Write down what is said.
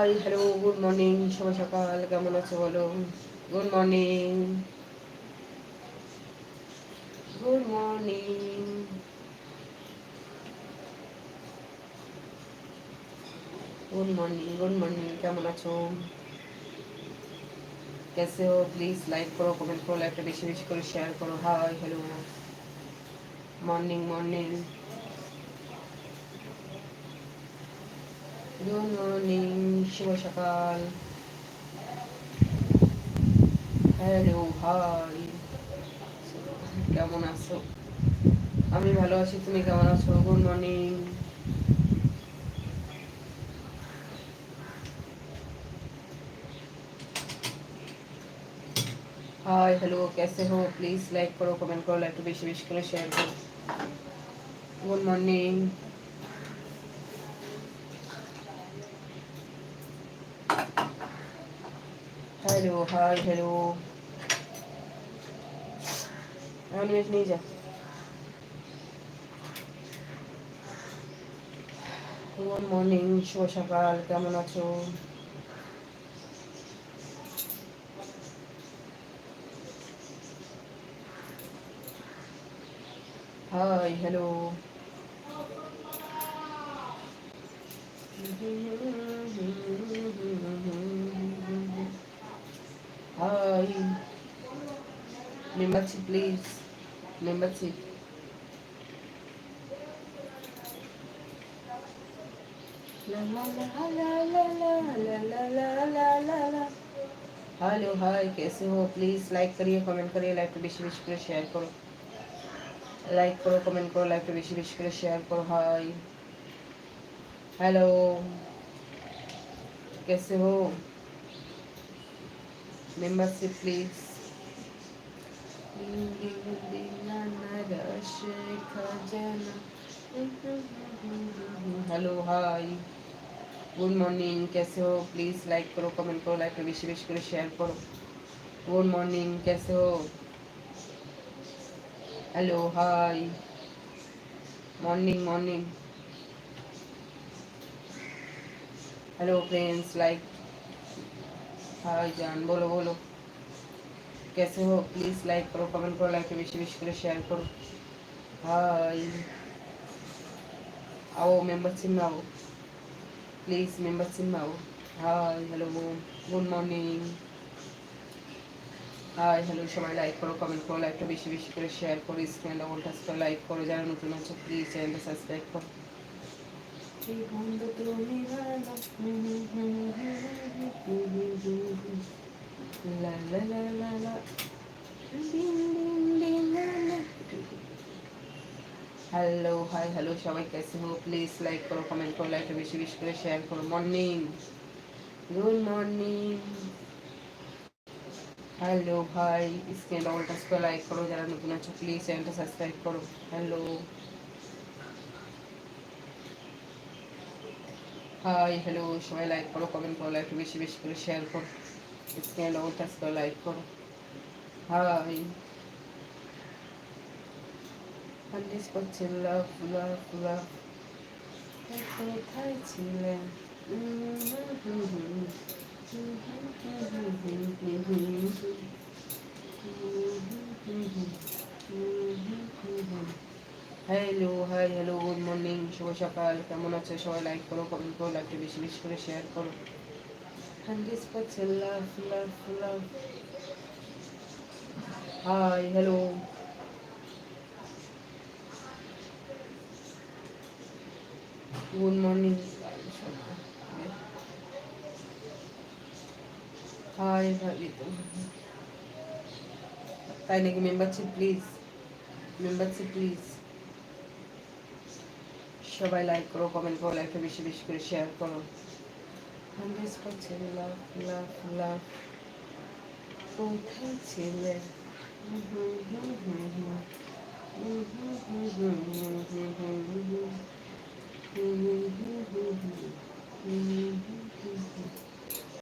High hello good morning সবাই সকাল কেমন আছো বলো good morning good morning good morning good morning কেমন আছো कैसे हो प्लीज लाइक करो कमेंट करो लाइक বেশি বেশি করে শেয়ার করো hi hello morning morning good morning শুভ সকাল হ্যালো হাই কেমন আছো আমি ভালো আছি তুমি কেমন আছো গুড মর্নিং हाय हेलो कैसे हो प्लीज़ लाइक करो कमेंट करो लाइक बेशी बेशी করে শেয়ার করো good morning hello hi hello Animesh নিয়ে যা গুড মর্নিং শুভ সকাল কেমন আছো? Hi hello hi membership please membership hello hi कैसे हो प्लीज़ लाइक करिए कमेंट करिए लाइक टू बेशी बेशी करो शेयर करो लाइक करो कमेंट करो लाइक टू बेशी बेशी करो शेयर करो हाय हेलो कैसे हो membership please hello, hi. Good morning कैसे हो? प्लीज़ लाइक करो कमेंट करो लाइक विश विश करो शेयर करो। गुड मॉर्निंग कैसे हो? Hello hi. Morning morning hello friends like hi, जान, बोलो बोलो। कैसे हो प्लीज़ लाइक करो कमेंट करो लाइक বেশি বেশি করে শেয়ার করো হাই आओ मेंबरशिप में आओ प्लीज़ मेंबरशिप में आओ hi hello good morning hi hello সবাই লাইক করো কমেন্ট করো লাইকটা বেশি বেশি করে শেয়ার করো স্ক্রিন ডবল টাচ করে লাইক করো যারা নতুন আছে প্লিজ চ্যানেলটা সাবস্ক্রাইব করো হ্যালো হাই হ্যালো সবাই কেসে হো প্লিজ লাইক করো কমেন্ট করো লাইকটা বেশি বেশি করে শেয়ার করো। মর্নিং গুড মর্নিং হ্যালো ভাই স্ক্রিন ডবল টাচ করে লাইক করো, যারা নতুন আছো প্লিজ চ্যানেলটা সাবস্ক্রাইব করো। হ্যালো হাই হ্যালো সবাই লাইক করো কমেন্ট করো লাইক বেশি বেশি করে শেয়ার করো। স্ক্রিন ডবল টাচ লাইক করো হাই হান্ডিস করছে লাভ লাভ লাভ কোথায় ছিলেন hello hi hello good morning শুভ সকাল। কেমন আছে? সবাই লাইক করো কমেন্ট করো লাইকটা বেশি বেশি করে শেয়ার করো। হান্ডিস পাচ্ছে love love love hi hello good morning hi ভাবি তাই নাকি মেম্বারশিপ প্লিজ মেম্বারশিপ প্লিজ সবাই লাইক করো কমেন্ট করো লাইকটা বেশি বেশি করে শেয়ার করো. হান্ড্রেড করছে লাভ লাভ লাভ কোথায় ছিলে হুম